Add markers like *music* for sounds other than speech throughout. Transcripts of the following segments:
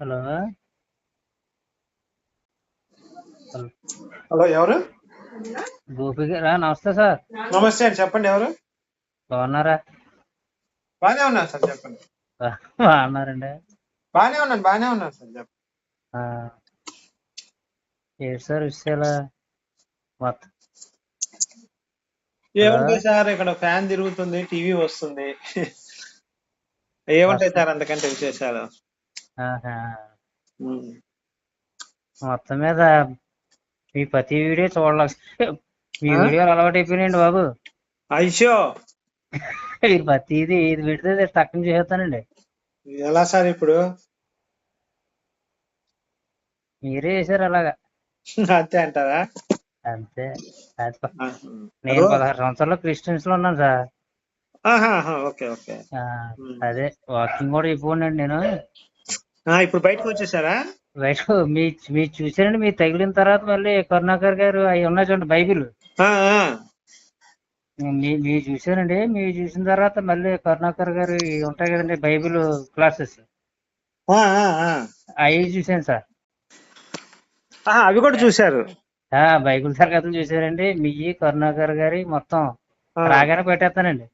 Hello hello ఎవరు గోపి గారా నమస్తే సార్ నమస్తే అండి చెప్పండి ఎవరు బాగున్నారా బాగానే ఉన్నాను సార్ చెప్పండి బాగున్నారండి బాగానే ఉన్నాను బాగానే ఉన్నాను సార్ చెప్పండి. ఏంటి సార్ విషయాలు మొత్తం ఏముంటాయి సార్ ఇక్కడ ఫ్యాన్ తిరుగుతుంది టీవీ వస్తుంది ఏముంటాయి సార్ అంతకంటే విశేషాలు. మొత్తం మీద మీ ప్రతి వీడియో చూడలేదు మీ ఆ? వీడియోలు అలవాటు అయిపోయినాయండి బాబు. అయ్యో! *laughs* మీరు ప్రతిది ఇది పెడితే టక్కన చేస్తానండి. ఎలా సార్ ఇప్పుడు? మీరే చేశారు అలాగా. అంతే అంటారా? అంతే. నేను. పదహారు సంవత్సరాలు క్రిస్టియన్స్లో ఉన్నాను సార్. Okay okay. అదే వాకింగ్ కూడా అయిపోండి నేను. ఇప్పుడు బయటకు వచ్చేసారా? బయట మీ మీరు చూసారండి మీరు తగిలిన తర్వాత మళ్ళీ కరుణాకర్ గారు అవి ఉన్నాయి చూడండి బైబిల్. మీరు చూసారండి మీరు చూసిన తర్వాత మళ్ళీ కరుణాకర్ గారు ఉంటాయి కదండి బైబిల్ క్లాసెస్. ఆ, ఆ, ఆ. అవి చూసాను సార్. అవి కూడా చూశారు. ఆ బైబిల్ తరగతులు చూసారండి మీ కరుణాకర్ గారి మొత్తం. రాగానే పెట్టేస్తానండి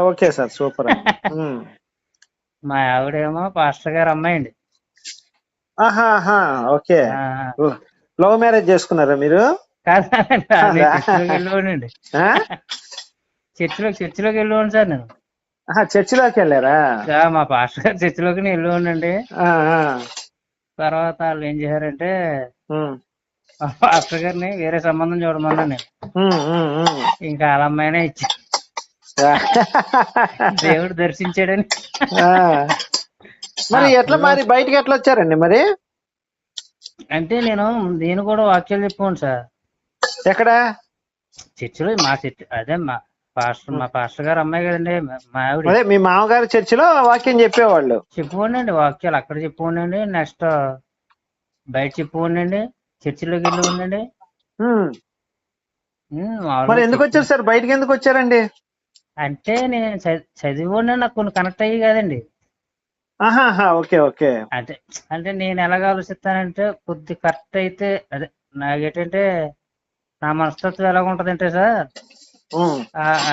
ఓకే సార్ సూపర్. *laughs* మా ఆవిడేమో పాస్టర్ గారు అమ్మాయి అండి ఆహా, ఓకే. లవ్ మ్యారేజ్ చేసుకున్నారా మీరు? కాదండి? చర్చిలో *laughs* చర్చిలోకి వెళ్ళిపోండి సార్ నేను. చర్చిలోకి వెళ్ళారా? మా పాస్టర్ గారు చర్చిలోకి వెళ్ళిపోండి ఆ, ఆ. తర్వాత వాళ్ళు ఏం చేశారంటే పాస్టర్ గారిని వేరే సంబంధం చూడమన్నా నేను. ఇంకా వాళ్ళ అమ్మాయినే ఇచ్చి దేవుడు దర్శించాడని. మరి ఎట్లా మరి బయటికి ఎట్లా వచ్చారండి మరి? అంటే నేను నేను కూడా వాక్యాలు చెప్పుకోండి సార్. ఎక్కడ? చర్చిలో మా చర్చి అదే మా పాస్టర్ మా పాస్టర్ గారు అమ్మాయి కదండి మా- మా ఆవిడ. మీ మామగారి చర్చిలో వాక్యం చెప్పేవాళ్ళు. చెప్పుకోండి వాక్యాలు అక్కడ చెప్పుకోండి నెక్స్ట్ బయట చెప్పుకోండి చర్చిలోకి వెళ్ళి ఉండండి. మరి ఎందుకు వచ్చారు సార్? బయటికి ఎందుకు వచ్చారండి? అంటే నేను చదివి నాకు కొన్ని కనెక్ట్ అయ్యి కాదండి ఓకే ఓకే అంటే అంటే నేను ఎలాగ ఆలోచిస్తానంటే కొద్ది కరెక్ట్ అయితే అదే నాకేంటంటే నా మనస్తత్వం ఎలాగ ఉంటదంటే సార్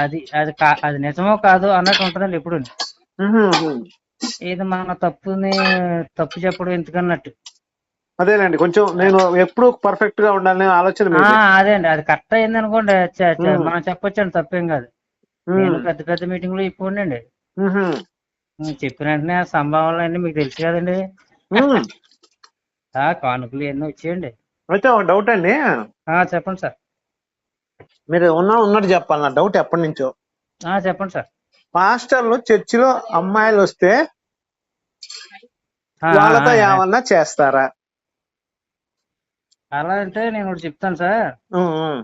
అది అది అది నిజమో కాదు అన్నట్టు ఉంటదండి ఎప్పుడు. ఇది మన తప్పుని తప్పు చెప్పడం ఎందుకన్నట్టు అదేనండి కొంచెం నేను ఎప్పుడు పర్ఫెక్ట్గా ఉండాలనే ఆలోచన. అదే అండి అది కరెక్ట్ అయింది అనుకోండి. మనం చెప్పొచ్చండి తప్పేం కాదు. నేను పెద్ద పెద్ద మీటింగ్లు ఇప్పుడండి ఉహు. చెప్పిన వెంటనే ఆ సంభావనలు అన్ని మీకు తెలుసు కదండి. ఆ కానుకలు ఎన్నో వచ్చేయండి అయితే ఒక డౌట్ అండి. ఆ చెప్పండి సార్. మీరు ఉన్నా ఉన్నట్టు చెప్పాలి నా డౌట్ ఎప్పటి నుంచో. ఆ చెప్పండి సార్. పాస్టర్లు చర్చిలో అమ్మాయిలు వస్తే ఆ, వాళ్ళతో ఆ. ఏమన్నా చేస్తారా? అలా అంటే నేను ఒకటి చెప్తాను సార్. ఉమ్, ఉమ్.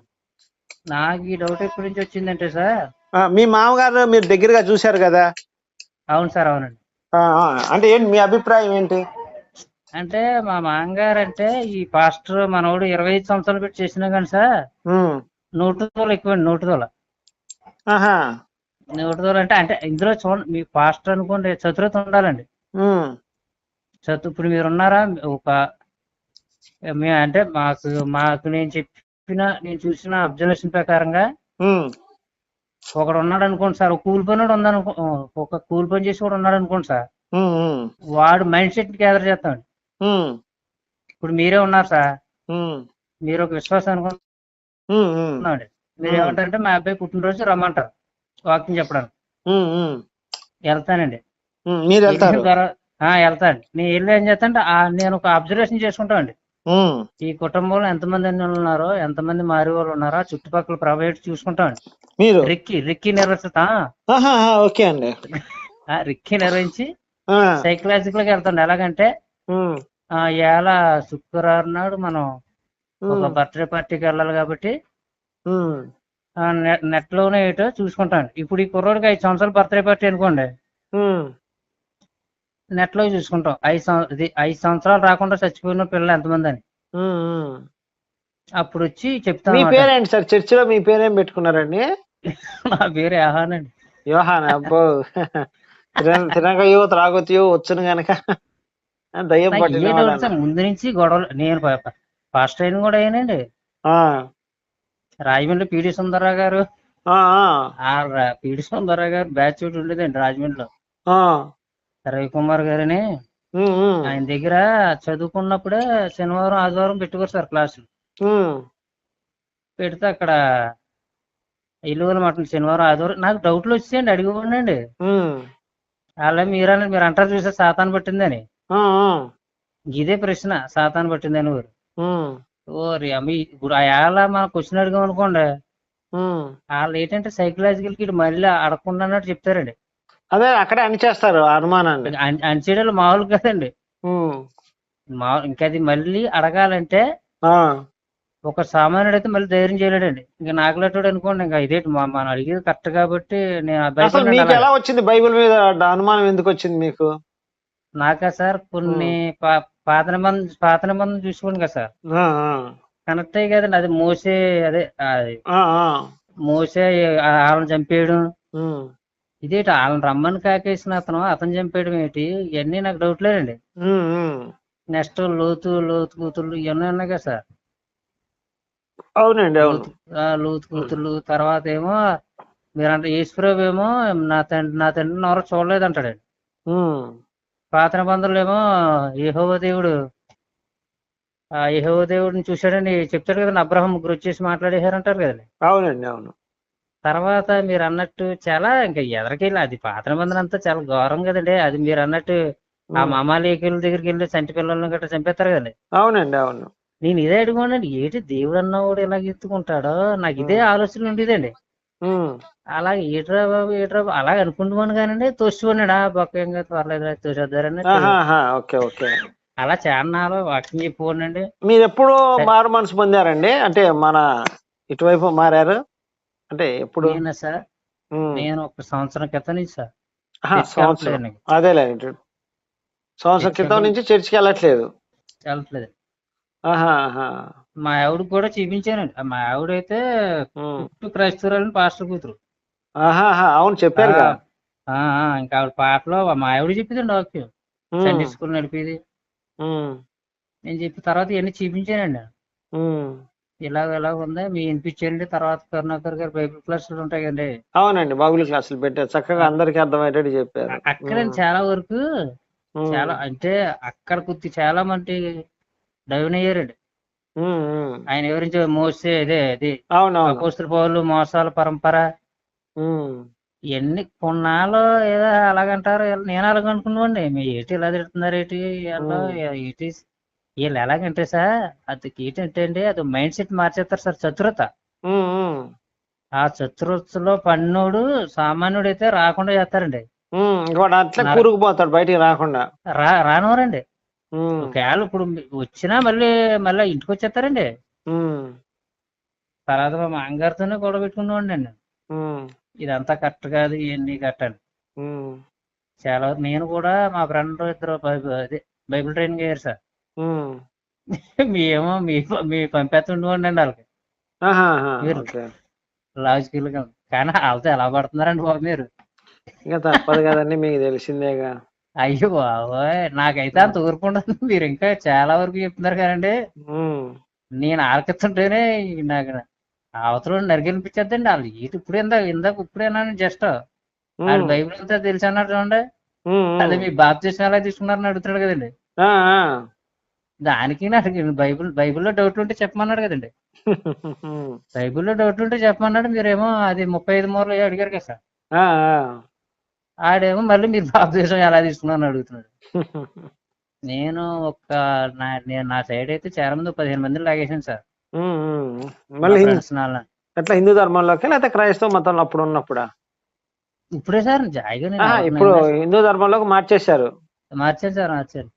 నాకు ఈ డౌట్ ఎప్పటి నుంచి వచ్చిందంటే సార్ మీ మామగారు మీరు దగ్గరగా చూశారు కదా అవును సార్ అవునండి. అంటే ఏంటి మీ అభిప్రాయం ఏంటి అంటే మా మామగారు అంటే ఈ పాస్టర్ మనోడు ఇరవై ఐదు సంవత్సరాలు పెట్టి చేసినా కానీ సార్ ఉమ్. నూటు తోలు ఎక్కువండి నూటు తోల ఆహా నూటు తోలు అంటే అంటే ఇందులో చూడండి మీ పాస్టర్ అనుకోండి చతురత ఉండాలండి. చతు ఇప్పుడు మీరు ఉన్నారా ఒక మీ అంటే మాకు మాకు నేను చెప్పిన నేను చూసిన అబ్జర్వేషన్ ప్రకారంగా. ఒకడు ఉన్నాడు అనుకోండి సార్ ఒక కూలి పని ఉందనుకో ఒక కూలి పని చేసి కూడా ఉన్నాడు అనుకోండి సార్. వాడు మైండ్ సెట్ గ్యాదర్ చేస్తామండి. ఇప్పుడు మీరే ఉన్నారు సార్. మీరు ఒక విశ్వాసం ఉమ్. మీరు ఏమంటారంటే మా అబ్బాయి పుట్టినరోజు రమ్మంటారు వాకింగ్ చెప్పడానికి. వెళ్తానండి వెళ్తాను నేను వెళ్ళి ఏం చేస్తానంటే నేను ఒక అబ్జర్వేషన్ చేసుకుంటామండి. ఈ కుటుంబంలో ఎంతమంది అన్ని ఉన్నారో ఎంతమంది మారి వాళ్ళు ఉన్నారో ఆ చుట్టుపక్కల ప్రైవేట్ చూసుకుంటామండి. మీరు? రిక్కి రిక్కి నిర్వహిస్తా. ఓకే అండి. రిక్కి నిర్వహించి సైకలాజికల్గా వెళ్తాండి ఎలాగంటే ఇవాళ శుక్రవారం నాడు మనం ఒక బర్త్డే పార్టీకి వెళ్ళాలి కాబట్టి నెట్లోనే ఏటో చూసుకుంటాను ఇప్పుడు ఈ కుర్రోడికి ఐదు సంవత్సరాలు బర్త్డే పార్టీ అనుకోండి. నెట్లో చూసుకుంటాం. ఐదు ఇది ఐదు సంవత్సరాలు రాకుండా చచ్చిపోయిన పిల్లలు ఎంతమంది అని. అప్పుడు వచ్చి చెప్తాను మీ. పేరేంటి సార్? చర్చిలో మీ పేరేం పెట్టుకున్నారండి? నా పేరు యహాన్ అండి. యోహాన్? అబ్బో. తిన- తినకయో త్రాగొత్తియో వచ్చును గనక. దయ్యం ముందు నుంచి గొడవలు నేను ఫస్ట్ టైం కూడా అయ్యానండి ఆ, రాజమండ్రి పిడి సుందరరావు గారు. పిడి సుందరరావు గారు బ్యాచ్ ఉండేదండి రాజమండ్రిలో. రవికుమార్ గారని ఆయన దగ్గర చదువుకున్నప్పుడే శనివారం ఆదివారం పెట్టుకోరు సార్ క్లాసులు పెడితే అక్కడ ఇల్లువల మటన్ శనివారం ఆదివారం నాకు డౌట్లు వచ్చాయండి అడిగిపోండి ఉమ్, అలా మీరని మీరు అంటారు చూసా సాతాన్ పట్టిందని. ఇదే ప్రశ్న సాతాన్ పట్టిందని ఉమ్, ఓరి అమ్మ ఇప్పుడు అలా మనం క్వశ్చన్ అడిగాం అనుకోండి. వాళ్ళు ఏంటంటే సైకలాజికల్కి మళ్ళీ అడగకుండా అన్నట్టు చెప్తారండి. అదే అక్కడే అని చేస్తారు ఆ అనుమానాన్ని అన్- అన్చేయడాలు మామూలు కదండి. మా ఇంకా అది మళ్ళీ అడగాలంటే ఒక సామాన్యుడు అయితే మళ్ళీ ధైర్యం చేయలేడండి. ఇంకా నాకులట్టుడు అనుకోండి ఇంకా ఇదేంటి మా- మనం అడిగేది కరెక్ట్ కాబట్టి నేను మీకు. ఎలా వచ్చింది బైబిల్ మీద అనుమానం ఎందుకు వచ్చింది మీకు? నాకా సార్? కొన్ని పాత నిబంధన పాత నిబంధన చూసుకోండి కదా సార్. కనెక్ట్ అయ్యి కదండి అది మోసే అదే మోసే ఆ- వాళ్ళని చంపేయడం. ఇదేంటి వాళ్ళని రమ్మని కాకేసిన అతను అతను చంపేయడం ఏంటి? ఇవన్నీ నాకు డౌట్ లేదండి. ఉమ్, ఉమ్. నెక్స్ట్ లోతు లోతు కూతుళ్ళు ఇవన్నీ ఉన్నాయి కదా సార్. అవునండి అవును. లోతు కూతుళ్ళు తర్వాత ఏమో మీరంటే ఈశ్వరరావు ఏమో నా తండ్రి నా తండ్రిని ఎవరో చూడలేదు అంటాడండి పాత నిబంధనలు ఏమో యెహోవా దేవుడు ఆ యెహోవా దేవుడిని చూశాడని చెప్తాడు కదండి అబ్రహం ముగ్గురు వచ్చేసి మాట్లాడేశారంటారు కదండి. అవునండి అవును. తర్వాత మీరు అన్నట్టు చాలా ఇంకా ఎదరికెళ్ళి అది పాత నిబంధన అంతా చాలా ఘోరం కదండి. అది మీరు అన్నట్టు ఆ మామాలీకుల దగ్గరికి వెళ్ళి చంటి పిల్లల్ని గట్రా చంపేస్తారు కదండి. అవునండి అవును. నేను ఇదే అడుగున్నాను ఏంటి దేవుడు అన్నవాడు ఇలా ఎత్తుకుంటాడో? నాకు ఇదే ఆలోచన ఉండేదండి. అలాగే ఏట్రా బాబు ఏట్రా బాబు అలాగ అనుకుంటున్నాను కానండి తోస్తున్నాడు ఆ బొక్క పర్లేదు తోసేద్దారని ఓకే ఓకే. అలా చాన్నాలో వాకింగ్ చెప్పిపోనండి మీరు ఎప్పుడు మారు మనసు పొందారండి? అంటే మన ఇటువైపు మారారు? అంటే ఎప్పుడు? నేను సార్? నేను ఒక సంవత్సరం క్రితం నుంచి సార్. సంవత్సరం. అదేలే సంవత్సరం క్రితం నుంచి చర్చికి వెళ్ళట్లేదు. వెళ్ళట్లేదు. మా ఆవిడకి కూడా చూపించానండి మా ఆవిడైతే క్రైస్తవురాలని పాస్టర్ కూతురు. అవును ఆ, ఇంకా ఆవిడ పాటలో మా ఆవిడ చెప్పిందండి వాక్యం. ఉమ్, సండే స్కూల్ నడిపేది. నేను చెప్పి తర్వాత ఇవన్నీ చూపించానండి. ఇలాగ ఇలాగ ఉంది? మీ వినిపించండి తర్వాత కరుణాకర్ గారు బైబిల్ క్లాసులు ఉంటాయి కదండి. అవునండి బబుల్ క్లాసులు పెట్టారు చక్కగా అందరికి అర్థమయ్యేటట్టు చెప్పారు. అక్కడ చాలా వరకు చాలా అంటే అక్కడ కొద్ది చాలా మంది డౌన్ అయ్యారండి. ఆయన వివరించే మోసే అదే అది. అపోస్తుల పౌలు మోసాల పరంపర. ఇవన్నీ కొన్నాళ్ళు ఏదో అలాగంటారు నేను అలాగ అనుకున్నాండి మీ ఏంటి ఇలా తిడుతున్నారు ఏంటి ఏంటి వీళ్ళు ఎలాగంటే సార్ అది ఏంటంటే అండి అది మైండ్ సెట్ మార్చేస్తారు సార్ చతురత. ఆ చతురతలో పన్నోడు సామాన్యుడు అయితే రాకుండా చేస్తారండి. అట్లా కూరుకుపోతాడు బయటికి రాకుండా. రా రానివ్వరండి. ఉమ్, ఒకవేళ ఇప్పుడు వచ్చినా మళ్ళీ మళ్ళీ ఇంటికి వచ్చేస్తారండి తర్వాత మా మామగారితోనే గొడవ పెట్టుకున్నామండి నేను. ఉమ్, ఇదంతా కరెక్ట్ కాదు ఇవన్నీ కట్టండి చాలా నేను కూడా మా ఫ్రెండ్ ఇద్దరు బైబిల్ అదే బైబిల్ ట్రైనింగ్ అయ్యారు సార్. మేమో మీ మీ పంపేస్తుండేవాడిని అండి వాళ్ళకి. మీరు- ఓకే. లాజికల్గా కానీ వాళ్ళతో ఎలా పడుతున్నారండి బాబు మీరు? ఇంకా తప్పదు కదండి మీకు తెలిసిందేగా. అయ్యో బాబోయ్ నాకైతే అంత ఊరుకు ఉండదు మీరు ఇంకా చాలా వరకు చెప్తున్నారు కదండి. నేను ఆలకిస్తుంటేనే నాకు అవతల నరికెళ్ళిపించేద్దండి వాళ్ళు ఏంటి ఇప్పుడు ఇందాక ఇందాక ఇప్పుడేనా జస్ట్. వాళ్ళు బైబిల్ అంతా తెలిసి అన్నారు చూడండి. అదే మీ బాప్తీసం ఎలా తీసుకున్నారని అడుగుతున్నాడు కదండి. దానికి నాకు బైబిల్ బైబిల్లో డౌట్లు ఉంటే చెప్పమన్నాడు కదండి. *laughs* బైబిల్లో డౌట్లు ఉంటే చెప్పమన్నాడు మీరేమో అది ముప్పై ఐదు మూరలు అడిగారు కదా సార్. ఆడేమో మళ్ళీ మీరు బాప్తీసం ఎలా తీసుకున్నారని అడుగుతున్నాడు. *laughs* నేను ఒక నా నేను నా సైడ్ అయితే చాలా మంది పదిహేను మందిని లాగేసాను సార్. మళ్ళీ ఎట్లా హిందూ ధర్మంలోకి లేకపోతే క్రైస్తవ మతంలో అప్పుడు ఉన్నప్పుడా? ఇప్పుడే సార్ ఇప్పుడు హిందూ ధర్మంలోకి మార్చేశారు. మార్చాను సార్ మార్చాను